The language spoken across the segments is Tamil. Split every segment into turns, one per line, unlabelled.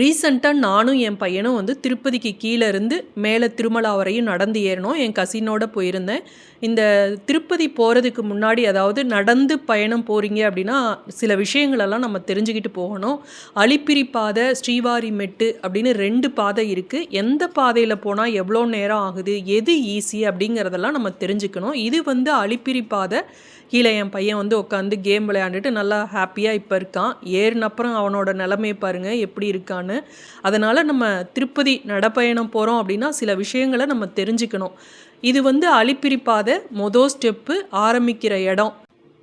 ரீசெண்டாக நானும் என் பையனும் வந்து திருப்பதிக்கு கீழே இருந்து மேலே திருமலா வரையும் நடந்து ஏறினோம் என் கசினோட போயிருந்தேன். இந்த திருப்பதி போகிறதுக்கு முன்னாடி அதாவது நடந்து பயணம் போகிறீங்க அப்படின்னா சில விஷயங்களெல்லாம் நம்ம தெரிஞ்சுக்கிட்டு போகணும். அலிப்பிரி பாதை ஸ்ரீவாரி மெட்டு அப்படின்னு ரெண்டு பாதை இருக்குது எந்த பாதையில் போனால் எவ்வளோ நேரம் ஆகுது எது ஈஸி அப்படிங்கிறதெல்லாம் நம்ம தெரிஞ்சுக்கணும். இது வந்து அலிப்பிரி பாதை கீழே என் பையன் வந்து உட்காந்து கேம் விளையாண்டுட்டு நல்லா ஹாப்பியாக இப்போ இருக்கான். ஏறினப்புறம் அவனோட நிலமையை பாருங்கள் எப்படி இருக்கான்னு. அதனால் நம்ம திருப்பதி நடப்பயணம் போகிறோம் அப்படின்னா சில விஷயங்களை நம்ம தெரிஞ்சுக்கணும். இது வந்து அழிப்பிரிப்பாத பாதை மொதல் ஸ்டெப்பு ஆரம்பிக்கிற இடம்.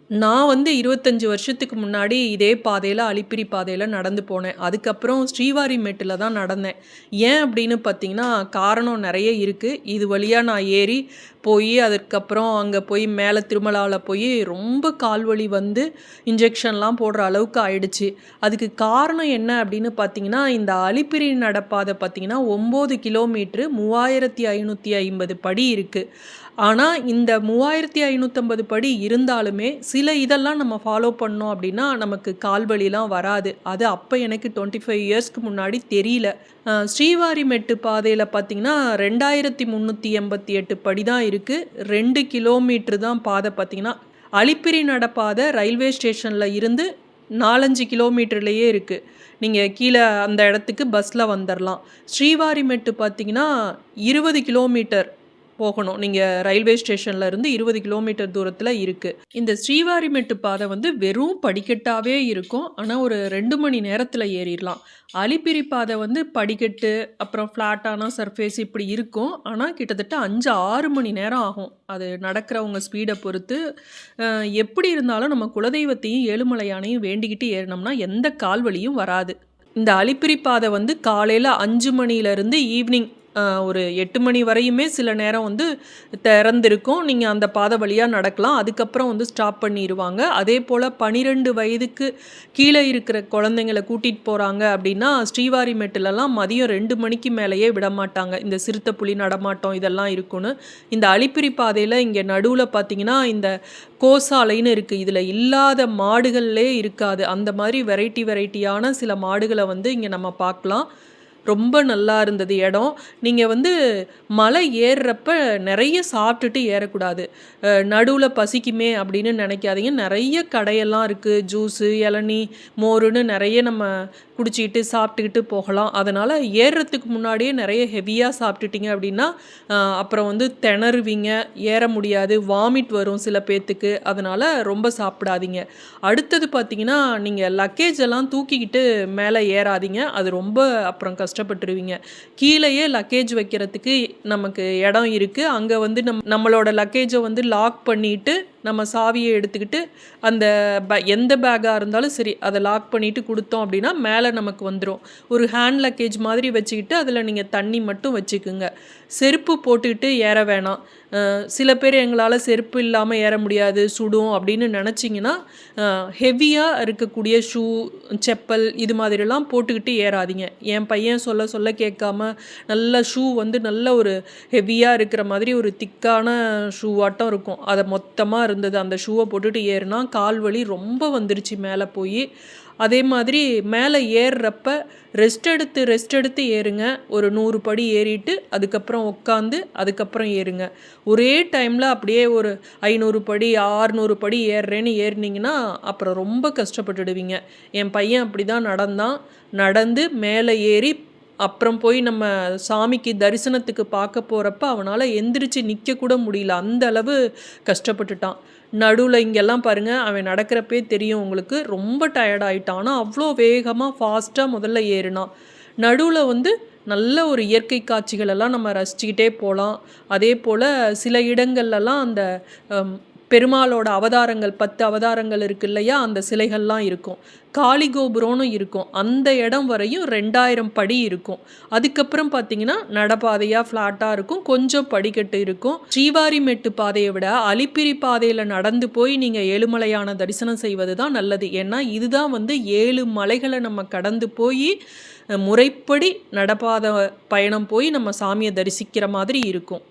நான் வந்து இருபத்தஞ்சி வருஷத்துக்கு முன்னாடி இதே பாதையில் அலிப்பிரி பாதையில் நடந்து போனேன். அதுக்கப்புறம் ஸ்ரீவாரி மேட்டில் தான் நடந்தேன். ஏன் அப்படின்னு பார்த்தீங்கன்னா காரணம் நிறைய இருக்குது இது வழியாக நான் ஏறி போய் அதுக்கப்புறம் அங்கே போய் மேலே திருமலாவில் போய் ரொம்ப கால்வலி வந்து இன்ஜெக்ஷன்லாம் போடுற அளவுக்கு ஆயிடுச்சு. அதுக்கு காரணம் என்ன அப்படின்னு பார்த்தீங்கன்னா இந்த அலிப்பிரி நடப்பாதை பார்த்தீங்கன்னா ஒம்பது கிலோமீட்ரு மூவாயிரத்தி ஐநூற்றி ஐம்பது படி இருக்குது ஆனால் இந்த மூவாயிரத்தி ஐநூற்றம்பது படி இருந்தாலுமே சில இதெல்லாம் நம்ம ஃபாலோ பண்ணோம் அப்படின்னா நமக்கு கால்வலிலாம் வராது. அது அப்போ எனக்கு டுவெண்ட்டி ஃபைவ் இயர்ஸ்க்கு முன்னாடி தெரியல. ஸ்ரீவாரி மெட்டு பாதையில் பார்த்தீங்கன்னா ரெண்டாயிரத்தி முந்நூற்றி எண்பத்தி எட்டு படி தான் இருக்குது ரெண்டு கிலோமீட்ரு தான் பாதை பார்த்திங்கன்னா அலிப்பிரி நடப்பாதை ரயில்வே ஸ்டேஷனில் இருந்து நாலஞ்சு கிலோமீட்டர்லேயே இருக்குது நீங்கள் கீழே அந்த இடத்துக்கு பஸ்ஸில் வந்துடலாம் ஸ்ரீவாரிமெட்டு பார்த்தீங்கன்னா இருபது கிலோமீட்டர் போகணும். நீங்கள் ரயில்வே ஸ்டேஷன்லேருந்து இருபது கிலோமீட்டர் தூரத்தில் இருக்குது இந்த ஸ்ரீவாரிமெட்டு பாதை வந்து வெறும் படிக்கட்டாகவே இருக்கும். ஆனால் ஒரு ரெண்டு மணி நேரத்தில் ஏறிடலாம் அலிப்பிரி பாதை வந்து படிக்கட்டு அப்புறம் ஃப்ளாட்டான சர்ஃபேஸ் இப்படி இருக்கும். ஆனால் கிட்டத்தட்ட அஞ்சு ஆறு மணி நேரம் ஆகும். அது நடக்கிறவங்க ஸ்பீடை பொறுத்து. எப்படி இருந்தாலும் நம்ம குலதெய்வத்தையும் ஏழுமலையானையும் வேண்டிக்கிட்டு ஏறினோம்னா எந்த கால்வழியும் வராது. இந்த அலிப்பிரி பாதை வந்து காலையில் அஞ்சு மணிலேருந்து ஈவினிங் ஒரு எட்டு மணி வரையுமே சில நேரம் வந்து திறந்திருக்கும். நீங்கள் அந்த பாதை வழியாக நடக்கலாம். அதுக்கப்புறம் வந்து ஸ்டாப் பண்ணிடுவாங்க அதே போல் பனிரெண்டு வயதுக்கு கீழே இருக்கிற குழந்தைங்களை கூட்டிகிட்டு போகிறாங்க அப்படின்னா ஸ்ரீவாரி மெட்டிலலாம் மதியம் ரெண்டு மணிக்கு மேலேயே விட மாட்டாங்க இந்த சிறுத்தை புலி நடமாட்டம் இதெல்லாம் இருக்குன்னு. இந்த அழிப்பிரி பாதையில் இங்கே நடுவில் பார்த்தீங்கன்னா இந்த கோசாலைன்னு இருக்குது இதில் இல்லாத மாடுகள்லே இருக்காது. அந்த மாதிரி வெரைட்டி வெரைட்டியான சில மாடுகளை வந்து இங்கே நம்ம பார்க்கலாம். ரொம்ப நல்லா இருந்தது இடம். நீங்கள் வந்து மலை ஏறுறப்ப நிறைய சாப்பிட்டுட்டு ஏறக்கூடாது. நடுவில் பசிக்குமே அப்படின்னு நினைக்காதீங்க. நிறைய கடையெல்லாம் இருக்குது ஜூஸு இளநி மோருன்னு நிறைய நம்ம குடிச்சிக்கிட்டு சாப்பிட்டுக்கிட்டு போகலாம். அதனால் ஏறுறதுக்கு முன்னாடியே நிறைய ஹெவியாக சாப்பிட்டுட்டிங்க அப்படின்னா அப்புறம் வந்து திணறுவீங்க. ஏற முடியாது. வாமிட் வரும் சில பேர்த்துக்கு அதனால் ரொம்ப சாப்பிடாதீங்க. அடுத்தது பார்த்தீங்கன்னா நீங்கள் லக்கேஜ் எல்லாம் தூக்கிக்கிட்டு மேலே ஏறாதீங்க. அது ரொம்ப அப்புறம் கஷ்டப்பட்டுருவீங்க. கீழேயே லக்கேஜ் வைக்கிறதுக்கு நமக்கு இடம் இருக்குது அங்கே வந்து நம் நம்மளோட லக்கேஜை வந்து லாக் பண்ணிவிட்டு நம்ம சாவியை எடுத்துக்கிட்டு அந்த பே எந்த பேக்காக இருந்தாலும் சரி அதை லாக் பண்ணிவிட்டு கொடுத்தோம் அப்படின்னா மேலே நமக்கு வந்துடும் ஒரு ஹேண்ட் லக்கேஜ் மாதிரி வச்சுக்கிட்டு அதில் நீங்கள் தண்ணி மட்டும் வச்சுக்குங்க. செருப்பு போட்டுக்கிட்டு ஏற வேணாம். சில பேர் எங்களால் செருப்பு இல்லாமல் ஏற முடியாது சுடும் அப்படின்னு நினச்சிங்கன்னா ஹெவியாக இருக்கக்கூடிய ஷூ செப்பல் இது மாதிரிலாம் போட்டுக்கிட்டு ஏறாதீங்க. என் பையன் சொல்ல சொல்ல கேட்காம நல்ல ஷூ வந்து நல்ல ஒரு ஹெவியாக இருக்கிற மாதிரி ஒரு திக்கான ஷூவாட்டம் இருக்கும். அதை மொத்தமாக இருந்தது. அந்த ஷூவை போட்டுட்டு ஏறினா கால் வலி ரொம்ப வந்துருச்சு மேலே போய். அதே மாதிரி மேலே ஏறுறப்ப ரெஸ்ட் எடுத்து ரெஸ்ட் எடுத்து ஏறுங்க. ஒரு நூறு படி ஏறிட்டு அதுக்கப்புறம் உட்காந்து அதுக்கப்புறம் ஏறுங்க. ஒரே டைமில் அப்படியே ஒரு ஐநூறு படி ஆறுநூறு படி ஏறுறேன்னு ஏறினீங்கன்னா அப்புறம் ரொம்ப கஷ்டப்பட்டுடுவீங்க. என் பையன் அப்படி தான் நடந்தான். நடந்து மேலே ஏறி அப்புறம் போய் நம்ம சாமிக்கு தரிசனத்துக்கு பார்க்க போகிறப்ப அவனால் எந்திரிச்சு நிற்கக்கூட முடியல. அந்த அளவு கஷ்டப்பட்டுட்டான். நடுவில் இங்கெல்லாம் பாருங்கள் அவன் நடக்கிறப்பே தெரியும் உங்களுக்கு. ரொம்ப டயர்டாயிட்டான் ஆனால் அவ்வளோ வேகமாக ஃபாஸ்ட்டாக முதல்ல ஏறினான். நடுவில் வந்து நல்ல ஒரு இயற்கை காட்சிகளெல்லாம் நம்ம ரசிச்சுக்கிட்டே போகலாம் அதே போல் சில இடங்கள்லலாம் அந்த பெருமாளோட அவதாரங்கள் பத்து அவதாரங்கள் இருக்கு இல்லையா? அந்த சிலைகள்லாம் இருக்கும். காளி கோபுரம்னு இருக்கும். அந்த இடம் வரையும் ரெண்டாயிரம் படி இருக்கும். அதுக்கப்புறம் பார்த்தீங்கன்னா நடப்பாதையாக ஃப்ளாட்டாக இருக்கும். கொஞ்சம் படிக்கட்டு இருக்கும். ஸ்ரீவாரிமெட்டு பாதையை விட அலிப்பிரி பாதையில் நடந்து போய் நீங்கள் ஏழுமலையான தரிசனம் செய்வது தான் நல்லது. ஏன்னா இதுதான் வந்து ஏழு மலைகளை நம்ம கடந்து போய் முறைப்படி நடப்பாத பயணம் போய் நம்ம சாமியை தரிசிக்கிற மாதிரி இருக்கும்.